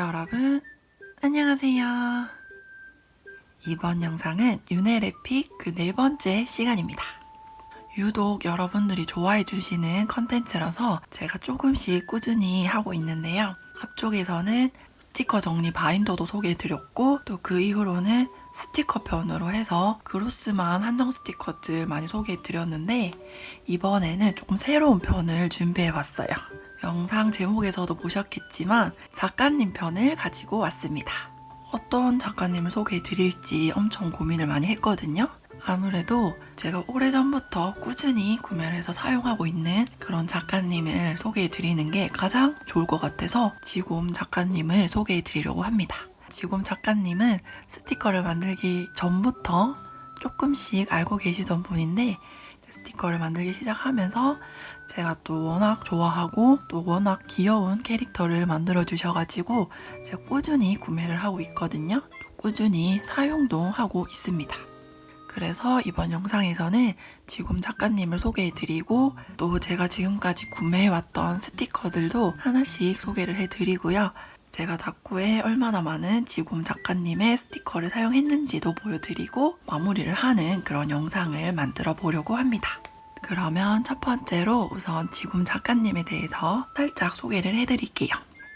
여러분, 안녕하세요. 이번 영상은 유네레픽 그 네 번째 시간입니다. 유독 여러분들이 좋아해 주시는 컨텐츠라서 제가 조금씩 꾸준히 하고 있는데요. 앞쪽에서는 스티커 정리 바인더도 소개해 드렸고, 또 그 이후로는 스티커 편으로 해서 그로스만 한정 스티커들 많이 소개해 드렸는데, 이번에는 조금 새로운 편을 준비해 봤어요. 영상 제목에서도 보셨겠지만, 작가님 편을 가지고 왔습니다. 어떤 작가님을 소개해 드릴지 엄청 고민을 많이 했거든요. 아무래도 제가 오래전부터 꾸준히 구매를 해서 사용하고 있는 그런 작가님을 소개해 드리는 게 가장 좋을 것 같아서 지곰 작가님을 소개해 드리려고 합니다. 지곰 작가님은 스티커를 만들기 전부터 조금씩 알고 계시던 분인데 스티커를 만들기 시작하면서 제가 또 워낙 좋아하고 또 워낙 귀여운 캐릭터를 만들어 주셔가지고 제가 꾸준히 구매를 하고 있거든요. 또 꾸준히 사용도 하고 있습니다. 그래서 이번 영상에서는 지금 작가님을 소개해드리고 또 제가 지금까지 구매해왔던 스티커들도 하나씩 소개를 해드리고요. 제가 닥구에 얼마나 많은 지금 작가님의 스티커를 사용했는지도 보여드리고 마무리를 하는 그런 영상을 만들어 보려고 합니다. 그러면 첫 번째로 우선 지금 작가님에 대해서 살짝 소개를 해드릴게요.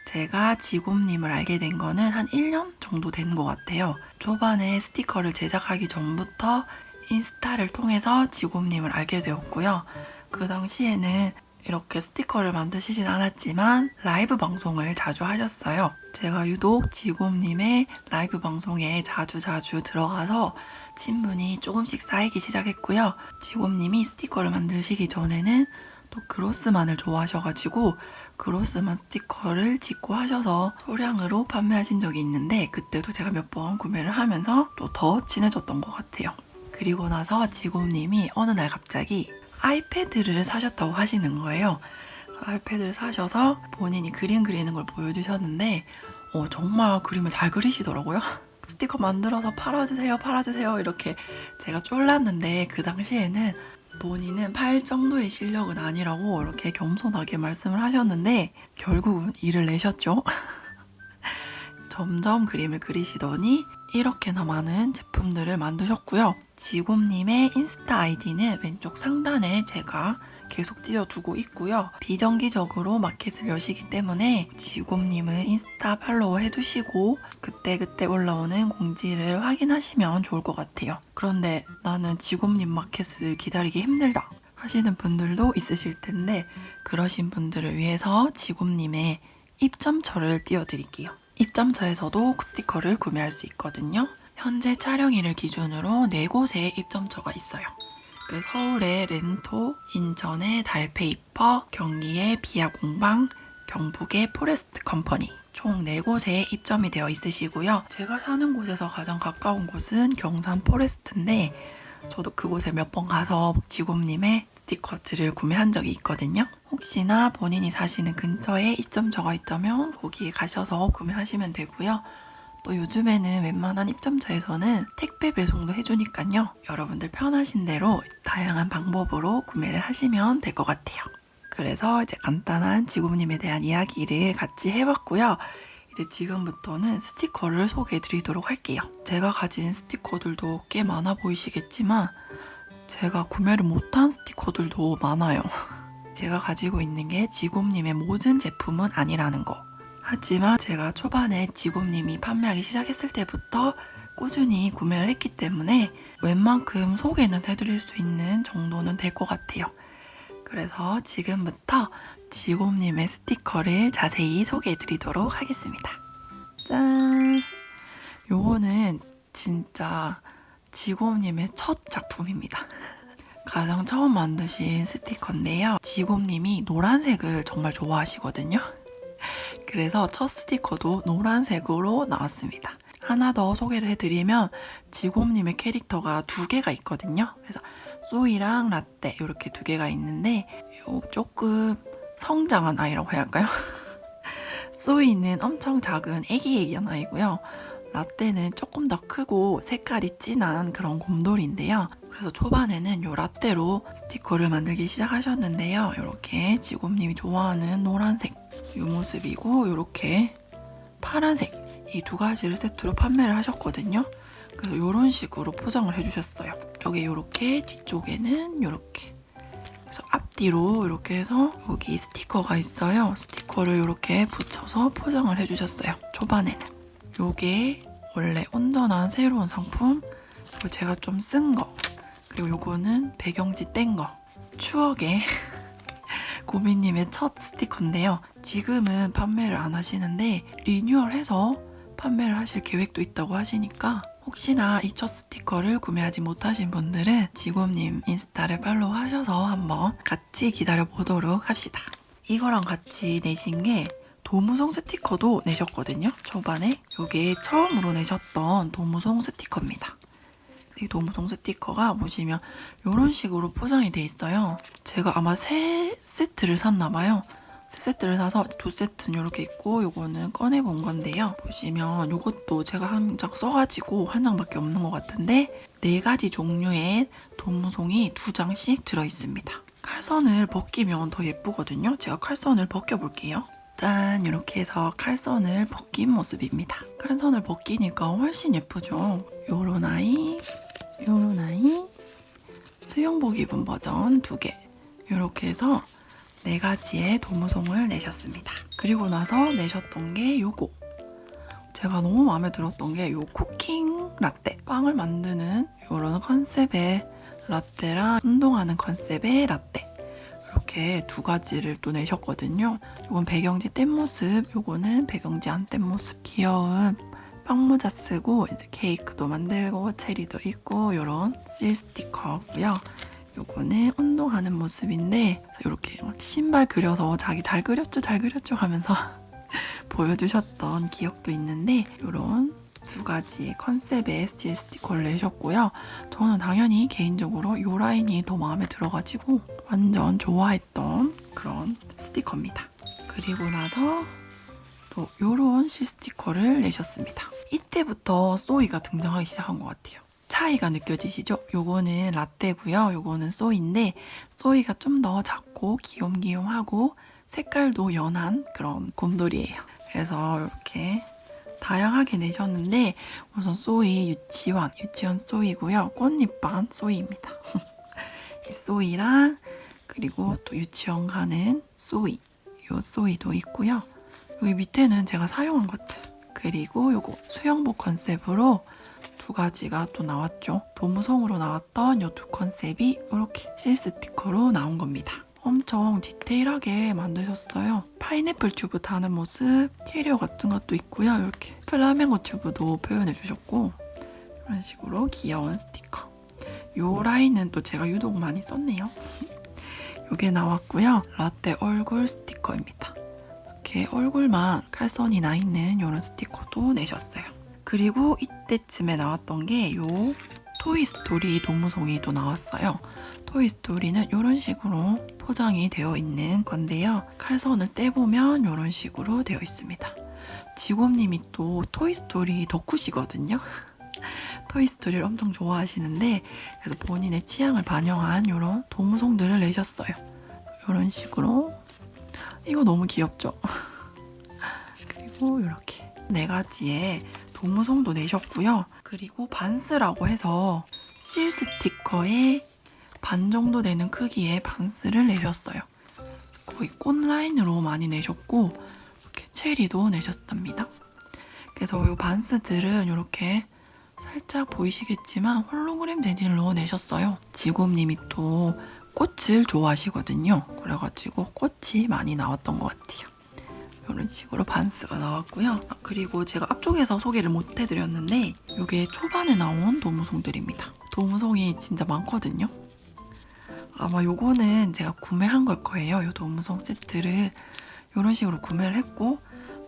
제가 지곰님을 알게 된 거는 한 1년 정도 된 것 같아요. 초반에 스티커를 제작하기 전부터 인스타를 통해서 지곰님을 알게 되었고요. 그 당시에는 이렇게 스티커를 만드시진 않았지만 라이브 방송을 자주 하셨어요. 제가 유독 지곰님의 라이브 방송에 자주 자주 들어가서 친분이 조금씩 쌓이기 시작했고요. 지곰님이 스티커를 만드시기 전에는 또 그로스만을 좋아하셔가지고 그로스만 스티커를 짓고 하셔서 소량으로 판매하신 적이 있는데 그때도 제가 몇 번 구매를 하면서 또 더 친해졌던 것 같아요. 그리고 나서 지곰님이 어느 날 갑자기 아이패드를 사셨다고 하시는 거예요. 아이패드를 사셔서 본인이 그림 그리는 걸 보여주셨는데 어, 정말 그림을 잘 그리시더라고요. 스티커 만들어서 팔아주세요, 팔아주세요 이렇게 제가 쫄랐는데 그 당시에는 본인은 팔 정도의 실력은 아니라고 이렇게 겸손하게 말씀을 하셨는데 결국은 일을 내셨죠. 점점 그림을 그리시더니 이렇게나 많은 제품들을 만드셨고요. 지곰님의 인스타 아이디는 왼쪽 상단에 제가 계속 띄워두고 있고요. 비정기적으로 마켓을 여시기 때문에 지곰님은 인스타 팔로우 해두시고 그때그때 올라오는 공지를 확인하시면 좋을 것 같아요. 그런데 나는 지곰님 마켓을 기다리기 힘들다 하시는 분들도 있으실 텐데 그러신 분들을 위해서 지곰님의 입점처를 띄워드릴게요. 입점처에서도 스티커를 구매할 수 있거든요. 현재 촬영일을 기준으로 4곳에 입점처가 있어요. 그 서울의 렌토, 인천의 달페이퍼, 경기의 비아공방, 경북의 포레스트 컴퍼니 총 4곳에 입점이 되어 있으시고요. 제가 사는 곳에서 가장 가까운 곳은 경산 포레스트인데 저도 그곳에 몇 번 가서 지곰님의 스티커들을 구매한 적이 있거든요. 혹시나 본인이 사시는 근처에 입점처가 있다면 거기에 가셔서 구매하시면 되고요. 또 요즘에는 웬만한 입점처에서는 택배 배송도 해주니까요. 여러분들 편하신 대로 다양한 방법으로 구매를 하시면 될 것 같아요. 그래서 이제 간단한 지곰님에 대한 이야기를 같이 해봤고요. 이제 지금부터는 스티커를 소개해 드리도록 할게요. 제가 가진 스티커들도 꽤 많아 보이시겠지만 제가 구매를 못한 스티커들도 많아요. 제가 가지고 있는 게 지곰님의 모든 제품은 아니라는 거. 하지만 제가 초반에 지곰님이 판매하기 시작했을 때부터 꾸준히 구매를 했기 때문에 웬만큼 소개는 해드릴 수 있는 정도는 될 것 같아요. 그래서 지금부터 지곰님의 스티커를 자세히 소개해 드리도록 하겠습니다. 짠! 요거는 진짜 지곰님의 첫 작품입니다. 가장 처음 만드신 스티커인데요. 지곰님이 노란색을 정말 좋아하시거든요. 그래서 첫 스티커도 노란색으로 나왔습니다. 하나 더 소개를 해드리면 지곰님의 캐릭터가 두 개가 있거든요. 그래서 소이랑 라떼 이렇게 두 개가 있는데 요 조금 성장한 아이라고 해야 할까요? 소이는 엄청 작은 애기애기한 아이고요. 라떼는 조금 더 크고 색깔이 진한 그런 곰돌이인데요. 그래서 초반에는 요 라떼로 스티커를 만들기 시작하셨는데요. 이렇게 지곰님이 좋아하는 노란색 이 모습이고 이렇게 파란색 이 두 가지를 세트로 판매를 하셨거든요. 그래서 이런 식으로 포장을 해주셨어요. 쪽에 이렇게, 뒤쪽에는 이렇게. 앞뒤로 이렇게 해서 여기 스티커가 있어요. 스티커를 이렇게 붙여서 포장을 해주셨어요. 초반에는. 요게 원래 온전한 새로운 상품. 그리고 제가 좀 쓴 거. 그리고 요거는 배경지 뗀 거. 추억의 고민님의 첫 스티커인데요. 지금은 판매를 안 하시는데 리뉴얼해서 판매를 하실 계획도 있다고 하시니까 혹시나 이 첫 스티커를 구매하지 못하신 분들은 지곰님 인스타를 팔로우 하셔서 한번 같이 기다려 보도록 합시다. 이거랑 같이 내신 게 도무송 스티커도 내셨거든요. 초반에 이게 처음으로 내셨던 도무송 스티커입니다. 이 도무송 스티커가 보시면 이런 식으로 포장이 돼 있어요. 제가 아마 세 세트를 샀나 봐요. 세 세트를 사서 두 세트는 이렇게 있고 요거는 꺼내 본 건데요. 보시면 요것도 제가 한 장 써가지고 한 장밖에 없는 것 같은데 네 가지 종류의 도무송이 두 장씩 들어 있습니다. 칼선을 벗기면 더 예쁘거든요. 제가 칼선을 벗겨 볼게요. 짠 이렇게 해서 칼선을 벗긴 모습입니다. 칼선을 벗기니까 훨씬 예쁘죠. 요런 아이, 요런 아이, 수영복 입은 버전 두 개. 이렇게 해서 네 가지의 도무송을 내셨습니다. 그리고 나서 내셨던 게 요거. 제가 너무 마음에 들었던 게 요 쿠킹 라떼. 빵을 만드는 요런 컨셉의 라떼랑 운동하는 컨셉의 라떼. 이렇게 두 가지를 또 내셨거든요. 이건 배경지 뗀 모습, 요거는 배경지 안 뗀 모습. 귀여운 빵모자 쓰고 이제 케이크도 만들고 체리도 있고 이런 실 스티커고요. 요거는 운동하는 모습인데 이렇게 막 신발 그려서 자기 잘 그렸죠 잘 그렸죠 하면서 보여주셨던 기억도 있는데 이런 두 가지 컨셉의 스틸 스티커를 내셨고요. 저는 당연히 개인적으로 이 라인이 더 마음에 들어가지고 완전 좋아했던 그런 스티커입니다. 그리고 나서 또 이런 실 스티커를 내셨습니다. 이때부터 소이가 등장하기 시작한 것 같아요. 차이가 느껴지시죠? 요거는 라떼고요. 요거는 소이인데 소이가 좀 더 작고 귀염귀염하고 색깔도 연한 그런 곰돌이에요. 그래서 이렇게 다양하게 내셨는데 우선 소이 유치원, 유치원 소이고요. 꽃잎반 소이입니다. 이 소이랑 그리고 또 유치원 가는 소이, 요 소이도 있고요. 여기 밑에는 제가 사용한 것들 그리고 요거 수영복 컨셉으로 두 가지가 또 나왔죠. 도무송으로 나왔던 요두 컨셉이 이렇게 실 스티커로 나온 겁니다. 엄청 디테일하게 만드셨어요. 파인애플 튜브 다는 모습, 캐리어 같은 것도 있고요. 이렇게 플라멩고 튜브도 표현해 주셨고 이런 식으로 귀여운 스티커. 요 라인은 또 제가 유독 많이 썼네요. 요게 나왔고요. 라떼 얼굴 스티커입니다. 이렇게 얼굴만 칼선이 나 있는 이런 스티커도 내셨어요. 그리고 이때쯤에 나왔던 게 요 토이스토리 도무송이 또 나왔어요. 토이스토리는 이런 식으로 포장이 되어 있는 건데요. 칼선을 떼보면 이런 식으로 되어 있습니다. 지곰님이 또 토이스토리 덕후시거든요. 토이스토리를 엄청 좋아하시는데 그래서 본인의 취향을 반영한 이런 도무송들을 내셨어요. 이런 식으로 이거 너무 귀엽죠? 그리고 이렇게 네 가지의 도무송도 내셨고요. 그리고 반스라고 해서 실 스티커의 반 정도 되는 크기의 반스를 내셨어요. 거의 꽃 라인으로 많이 내셨고 이렇게 체리도 내셨답니다. 그래서 이 반스들은 이렇게 살짝 보이시겠지만 홀로그램 재질로 내셨어요. 지곰님이 또 꽃을 좋아하시거든요. 그래가지고 꽃이 많이 나왔던 것 같아요. 이런 식으로 반스가 나왔고요. 아, 그리고 제가 앞쪽에서 소개를 못 해드렸는데 이게 초반에 나온 도무송들입니다. 도무송이 진짜 많거든요. 아마 요거는 제가 구매한 걸 거예요. 이 도무송 세트를 이런 식으로 구매를 했고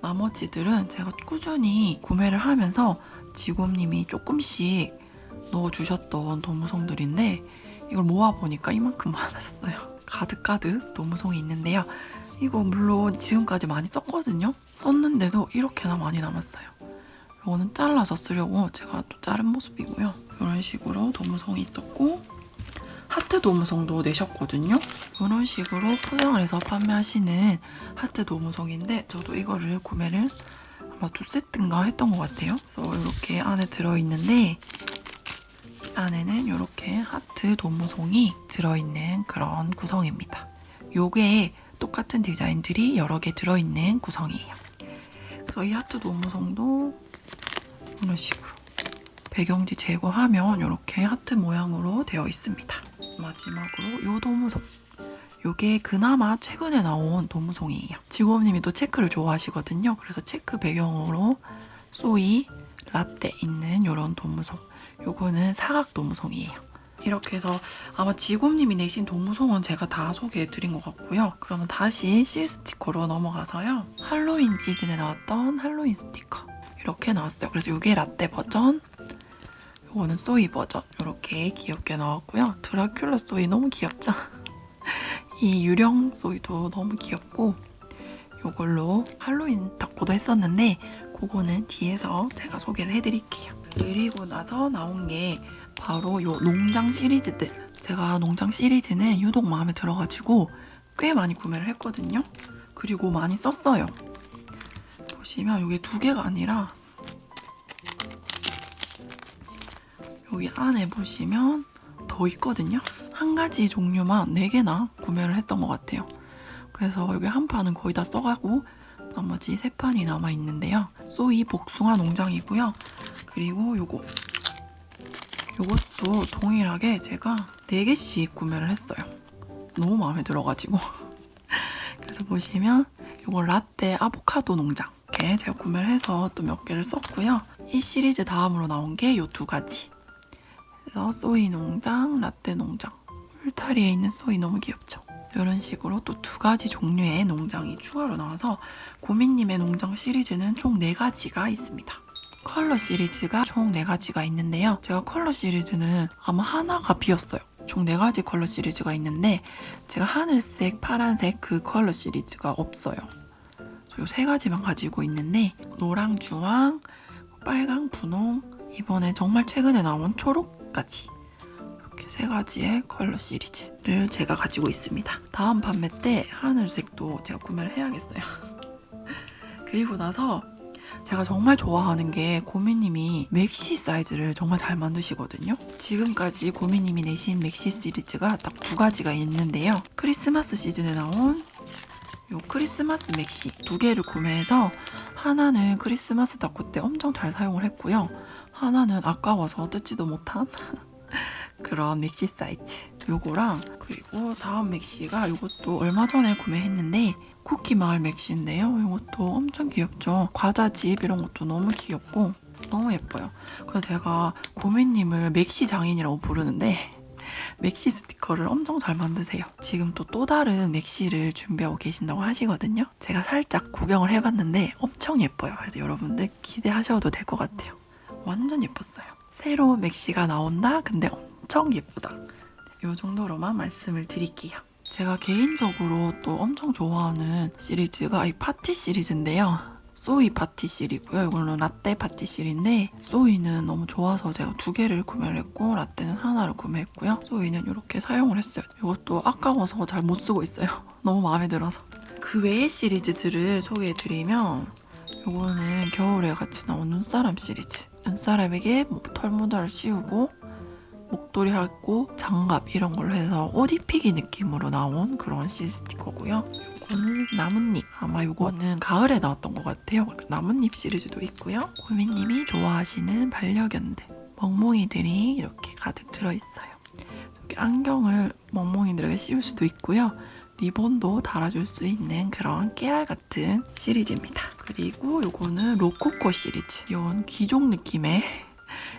나머지들은 제가 꾸준히 구매를 하면서 지곰님이 조금씩 넣어주셨던 도무송들인데 이걸 모아보니까 이만큼 많았어요. 가득가득 도무송이 있는데요. 이거 물론 지금까지 많이 썼거든요. 썼는데도 이렇게나 많이 남았어요. 이거는 잘라서 쓰려고 제가 또 자른 모습이고요. 이런 식으로 도무송이 있었고 하트 도무송도 내셨거든요. 이런 식으로 포장을 해서 판매하시는 하트 도무송인데 저도 이거를 구매를 아마 두 세트인가 했던 것 같아요. 그래서 이렇게 안에 들어있는데 안에는 이렇게 하트 도무송이 들어있는 그런 구성입니다. 요게 똑같은 디자인들이 여러 개 들어있는 구성이에요. 그래서 이 하트 도무송도 이런 식으로 배경지 제거하면 이렇게 하트 모양으로 되어 있습니다. 마지막으로 요 도무송. 요게 그나마 최근에 나온 도무송이에요. 직원님이 또 체크를 좋아하시거든요. 그래서 체크 배경으로 소이 라떼 있는 요런 도무송. 요거는 사각 도무송이에요. 이렇게 해서 아마 지곰님이 내신 도무송은 제가 다 소개해 드린 것 같고요. 그러면 다시 실 스티커로 넘어가서요. 할로윈 시즌에 나왔던 할로윈 스티커 이렇게 나왔어요. 그래서 이게 라떼 버전, 요거는 소이 버전 이렇게 귀엽게 나왔고요. 드라큘라 소이 너무 귀엽죠? 이 유령 소이도 너무 귀엽고 요걸로 할로윈 덕고도 했었는데 그거는 뒤에서 제가 소개를 해드릴게요. 그리고 나서 나온 게 바로 요 농장 시리즈들. 제가 농장 시리즈는 유독 마음에 들어가지고 꽤 많이 구매를 했거든요. 그리고 많이 썼어요. 보시면 이게 두 개가 아니라 여기 안에 보시면 더 있거든요. 한 가지 종류만 네 개나 구매를 했던 것 같아요. 그래서 여기 한 판은 거의 다 써가고 나머지 세 판이 남아 있는데요. 소이 복숭아 농장이고요. 그리고 요거 요것도 동일하게 제가 4개씩 구매를 했어요. 너무 마음에 들어가지고. 그래서 보시면 요거 라떼 아보카도 농장. 이렇게 제가 구매를 해서 또 몇 개를 썼고요. 이 시리즈 다음으로 나온 게 요 두 가지. 그래서 소이 농장, 라떼 농장. 울타리에 있는 소이 너무 귀엽죠? 이런 식으로 또 두 가지 종류의 농장이 추가로 나와서 고민님의 농장 시리즈는 총 4가지가 있습니다. 컬러 시리즈가 총 4가지가 있는데요. 제가 컬러 시리즈는 아마 하나가 비었어요. 총 4가지 컬러 시리즈가 있는데 제가 하늘색, 파란색 그 컬러 시리즈가 없어요. 요세 가지만 가지고 있는데 노랑, 주황, 빨강, 분홍 이번에 정말 최근에 나온 초록까지 이렇게 세 가지의 컬러 시리즈를 제가 가지고 있습니다. 다음 판매 때 하늘색도 제가 구매를 해야겠어요. 그리고 나서 제가 정말 좋아하는 게 고미님이 맥시 사이즈를 정말 잘 만드시거든요. 지금까지 고미님이 내신 맥시 시리즈가 딱 두 가지가 있는데요. 크리스마스 시즌에 나온 요 크리스마스 맥시 두 개를 구매해서 하나는 크리스마스 다코 때 엄청 잘 사용을 했고요. 하나는 아까워서 뜯지도 못한 그런 맥시 사이즈 요거랑 그리고 다음 맥시가 요것도 얼마 전에 구매했는데 쿠키 마을 맥시인데요. 이것도 엄청 귀엽죠. 과자집 이런 것도 너무 귀엽고 너무 예뻐요. 그래서 제가 고민님을 맥시 장인이라고 부르는데 맥시 스티커를 엄청 잘 만드세요. 지금 또 또 다른 맥시를 준비하고 계신다고 하시거든요. 제가 살짝 구경을 해봤는데 엄청 예뻐요. 그래서 여러분들 기대하셔도 될 것 같아요. 완전 예뻤어요. 새로운 맥시가 나온다? 근데 엄청 예쁘다. 이 정도로만 말씀을 드릴게요. 제가 개인적으로 또 엄청 좋아하는 시리즈가 이 파티 시리즈인데요. 소이 파티 실이고요. 이거는 라떼 파티 실인데 소이는 너무 좋아서 제가 두 개를 구매를 했고 라떼는 하나를 구매했고요. 소이는 이렇게 사용을 했어요. 이것도 아까워서 잘 못 쓰고 있어요. 너무 마음에 들어서. 그 외의 시리즈들을 소개해드리면 이거는 겨울에 같이 나온 눈사람 시리즈. 눈사람에게 뭐 털모자를 씌우고 목도리 하고 장갑 이런 걸로 해서 옷 입히기 느낌으로 나온 그런 실 스티커고요. 이거는 나뭇잎. 아마 이거는 가을에 나왔던 것 같아요. 나뭇잎 시리즈도 있고요. 고민님이 좋아하시는 반려견들. 멍멍이들이 이렇게 가득 들어있어요. 이렇게 안경을 멍멍이들에게 씌울 수도 있고요. 리본도 달아줄 수 있는 그런 깨알 같은 시리즈입니다. 그리고 이거는 로코코 시리즈. 이건 귀족 느낌의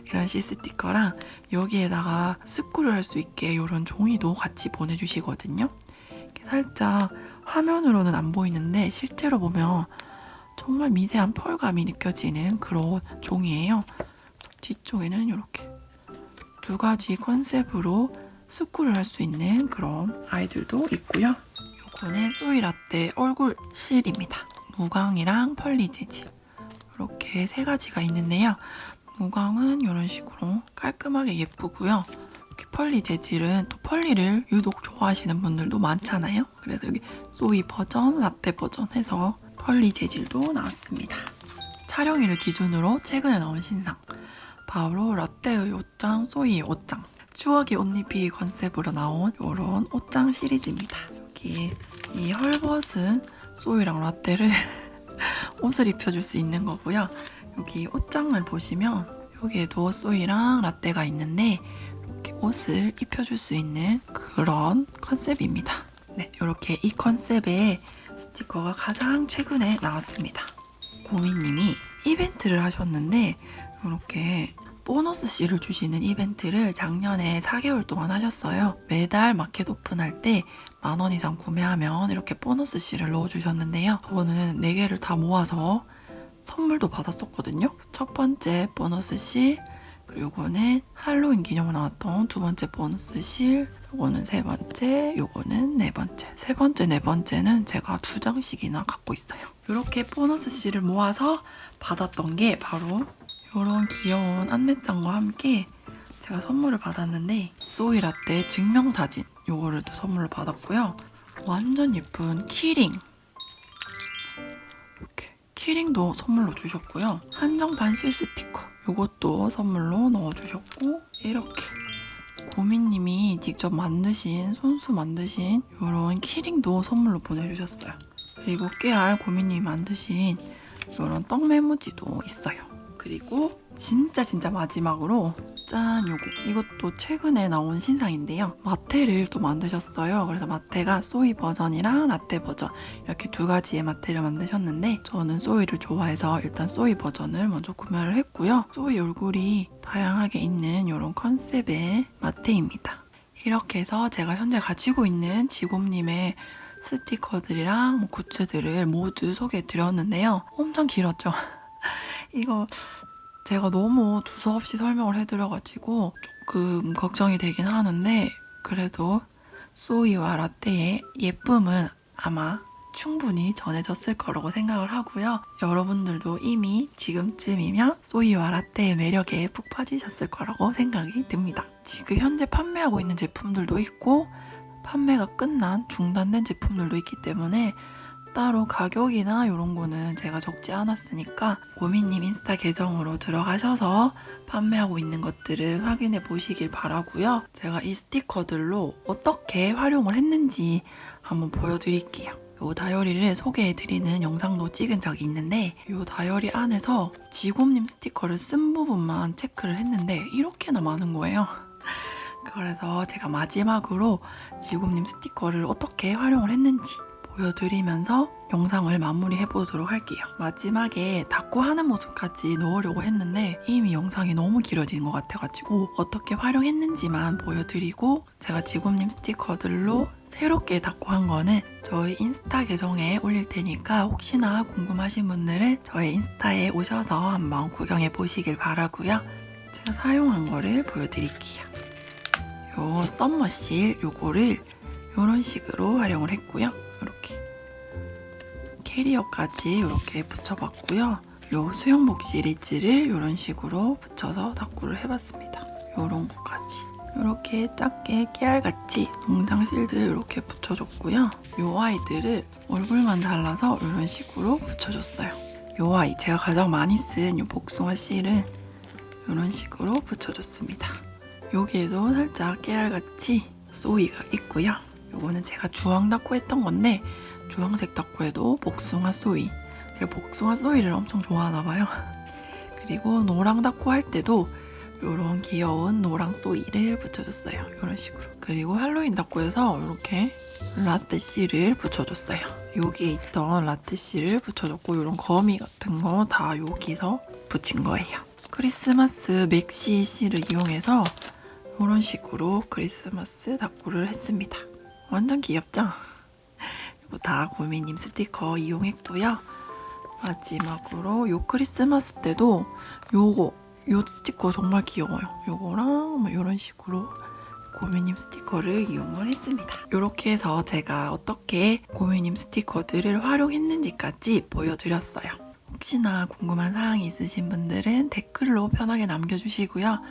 이런 시 스 티커랑 여기에다가 스크를 할수 있게 이런 종이도 같이 보내주시거든요. 살짝 화면으로는 안 보이는데 실제로 보면 정말 미세한 펄감이 느껴지는 그런 종이에요. 뒤쪽에는 이렇게 두 가지 컨셉으로 스크를 할수 있는 그런 아이들도 있고요. 요거는 소이라떼 얼굴 실입니다. 무광이랑 펄리 재질 이렇게 세 가지가 있는데요. 무광은 이런 식으로 깔끔하게 예쁘고요. 이렇게 펄리 재질은 또 펄리를 유독 좋아하시는 분들도 많잖아요. 그래서 여기 소이 버전, 라떼 버전 해서 펄리 재질도 나왔습니다. 촬영일을 기준으로 최근에 나온 신상. 바로 라떼의 옷장, 소이의 옷장. 추억의 옷잎이 컨셉으로 나온 이런 옷장 시리즈입니다. 여기 이 헐벗은 소이랑 라떼를 옷을 입혀줄 수 있는 거고요. 여기 옷장을 보시면 여기에도 소이랑 라떼가 있는데 이렇게 옷을 입혀줄 수 있는 그런 컨셉입니다. 네, 이렇게 이 컨셉의 스티커가 가장 최근에 나왔습니다. 고민님이 이벤트를 하셨는데 이렇게 보너스 씨를 주시는 이벤트를 작년에 4개월 동안 하셨어요. 매달 마켓 오픈할 때 만 원 이상 구매하면 이렇게 보너스 씨를 넣어주셨는데요. 저는 4개를 다 모아서 선물도 받았었거든요. 첫 번째 보너스 실, 그리고 요거는 할로윈 기념으로 나왔던 두 번째 보너스 실, 요거는 세 번째, 요거는 네 번째. 세 번째, 네 번째는 제가 두 장씩이나 갖고 있어요. 이렇게 보너스 실을 모아서 받았던 게 바로 이런 귀여운 안내장과 함께 제가 선물을 받았는데 소이 라떼 증명사진 요거를 또 선물로 받았고요. 완전 예쁜 키링 이렇게 키링도 선물로 주셨고요. 한정판 실 스티커 요것도 선물로 넣어주셨고 이렇게 고민님이 직접 만드신 손수 만드신 이런 키링도 선물로 보내주셨어요. 그리고 깨알 고민님이 만드신 이런 떡 메모지도 있어요. 그리고 진짜 진짜 마지막으로 짠 요거. 이것도 최근에 나온 신상인데요. 마테를 또 만드셨어요. 그래서 마테가 소이 버전이랑 라떼 버전 이렇게 두 가지의 마테를 만드셨는데 저는 소이를 좋아해서 일단 소이 버전을 먼저 구매를 했고요. 소이 얼굴이 다양하게 있는 이런 컨셉의 마테입니다. 이렇게 해서 제가 현재 가지고 있는 지곰님의 스티커들이랑 뭐 굿즈들을 모두 소개해 드렸는데요. 엄청 길었죠 이거 제가 너무 두서없이 설명을 해드려가지고 조금 걱정이 되긴 하는데 그래도 소이와 라떼의 예쁨은 아마 충분히 전해졌을 거라고 생각을 하고요. 여러분들도 이미 지금쯤이면 소이와 라떼의 매력에 푹 빠지셨을 거라고 생각이 듭니다. 지금 현재 판매하고 있는 제품들도 있고 판매가 끝난 중단된 제품들도 있기 때문에 따로 가격이나 이런 거는 제가 적지 않았으니까 고민님 인스타 계정으로 들어가셔서 판매하고 있는 것들은 확인해 보시길 바라고요. 제가 이 스티커들로 어떻게 활용을 했는지 한번 보여드릴게요. 요 다이어리를 소개해 드리는 영상도 찍은 적이 있는데 요 다이어리 안에서 지곰님 스티커를 쓴 부분만 체크를 했는데 이렇게나 많은 거예요. 그래서 제가 마지막으로 지곰님 스티커를 어떻게 활용을 했는지 보여드리면서 영상을 마무리해 보도록 할게요. 마지막에 닦고 하는 모습까지 넣으려고 했는데 이미 영상이 너무 길어진 것 같아가지고 어떻게 활용했는지만 보여드리고 제가 지곰님 스티커들로 새롭게 닦고 한 거는 저희 인스타 계정에 올릴 테니까 혹시나 궁금하신 분들은 저희 인스타에 오셔서 한번 구경해 보시길 바라고요. 제가 사용한 거를 보여드릴게요. 요 썸머실 요거를 이런 식으로 활용을 했고요. 이렇게 캐리어까지 이렇게 붙여봤고요. 요 수영복 시리즈를 이런 식으로 붙여서 닦고를 해봤습니다. 요런 거까지. 이렇게 작게 깨알같이 농장 실들 이렇게 붙여줬고요. 요 아이들을 얼굴만 잘라서 이런 식으로 붙여줬어요. 요 아이 제가 가장 많이 쓴 요 복숭아 실은 이런 식으로 붙여줬습니다. 여기에도 살짝 깨알같이 소이가 있고요. 요거는 제가 주황 닦고 했던 건데 주황색 닦고에도 복숭아 소이. 제가 복숭아 소이를 엄청 좋아하나 봐요. 그리고 노랑 닦고 할 때도 이런 귀여운 노랑 소이를 붙여줬어요. 이런 식으로. 그리고 할로윈 닦고에서 이렇게 라떼 씨를 붙여줬어요. 여기에 있던 라떼 씨를 붙여줬고 이런 거미 같은 거 다 여기서 붙인 거예요. 크리스마스 맥시 씨를 이용해서 이런 식으로 크리스마스 닦고를 했습니다 완전 귀엽죠? 이거 다 고미님 스티커 이용했고요. 마지막으로 요 크리스마스 때도 요거 요 스티커 정말 귀여워요. 요거랑 뭐 이런 식으로 고미님 스티커를 이용을 했습니다. 이렇게 해서 제가 어떻게 고미님 스티커들을 활용했는지까지 보여드렸어요. 혹시나 궁금한 사항이 있으신 분들은 댓글로 편하게 남겨주시고요.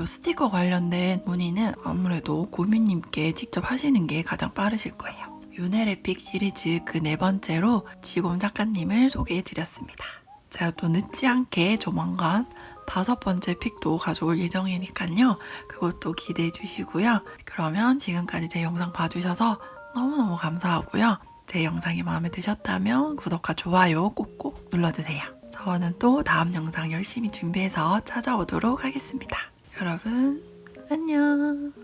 요 스티커 관련된 문의는 아무래도 고민님께 직접 하시는 게 가장 빠르실 거예요. 유네레픽 시리즈 그 네 번째로 지곰 작가님을 소개해 드렸습니다. 제가 또 늦지 않게 조만간 다섯 번째 픽도 가져올 예정이니까요. 그것도 기대해 주시고요. 그러면 지금까지 제 영상 봐주셔서 너무너무 감사하고요. 제 영상이 마음에 드셨다면 구독과 좋아요 꼭꼭 눌러주세요. 저는 또 다음 영상 열심히 준비해서 찾아오도록 하겠습니다. 여러분, 안녕.